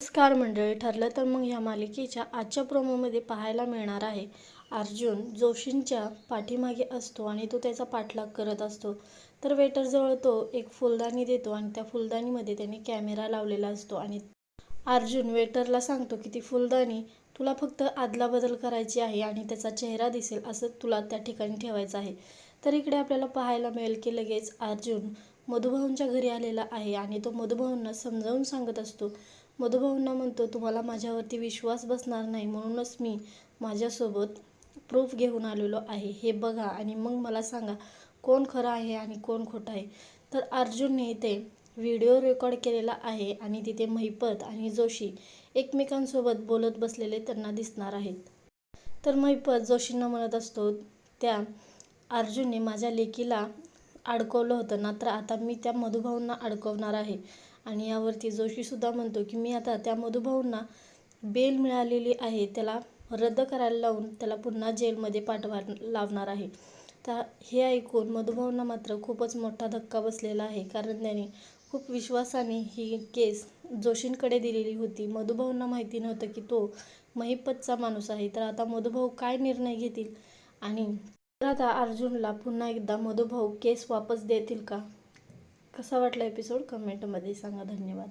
नमस्कार मंडळी ठरलं तर मग या मालिकेच्या आजच्या प्रोमोमध्ये पाहायला मिळणार आहे अर्जुन जोशींच्या पाठीमागे असतो आणि तो त्याचा पाठलाग करत असतो. तर वेटरजवळ तो एक फुलदाणी देतो आणि त्या फुलदाणीमध्ये त्याने कॅमेरा लावलेला असतो आणि अर्जुन वेटरला सांगतो की ती फुलदाणी तुला फक्त आदलाबदल करायची आहे आणि त्याचा चेहरा दिसेल असं तुला त्या ठिकाणी ठेवायचं आहे. तर इकडे आपल्याला पाहायला मिळेल की लगेच अर्जुन मधुभाऊंच्या घरी आलेला आहे आणि तो मधुभाऊंना समजावून सांगत असतो. मधुभाऊंना म्हणतो तुम्हाला माझ्यावरती विश्वास बसणार नाही म्हणूनच मी माझ्यासोबत प्रूफ घेऊन आलेलो आहे. हे बघा आणि मग मला सांगा कोण खरं आहे आणि कोण खोटं आहे? तर अर्जुनने इथे व्हिडिओ रेकॉर्ड केलेला आहे आणि तिथे महिपत आणि जोशी एकमेकांसोबत बोलत बसलेले त्यांना दिसणार आहेत. तर महिपत जोशींना म्हणत असतो त्या अर्जुनने माझ्या लेकीला अडकवलं होतं. ना तर आता मी त्या मधुभाऊंना अडकवणार आहे. आणि यावरती जोशीसुद्धा म्हणतो की मी आता त्या मधुभाऊंना बेल मिळालेली आहे. त्याला रद्द करायला लावून त्याला पुन्हा जेलमध्ये पाठवा लावणार आहे. तर हे ऐकून मधुभाऊंना मात्र खूपच मोठा धक्का बसलेला आहे. कारण त्याने खूप विश्वासाने ही केस जोशींकडे दिलेली होती. मधुभाऊंना माहिती नव्हतं की तो महिपतचा माणूस आहे. तर आता मधुभाऊ काय निर्णय घेतील? आणि तर आता अर्जुनला पुन्हा एकदा मधुभाऊ केस वापस देतील का? कसा वाटला एपिसोड कमेंटमध्ये सांगा. धन्यवाद.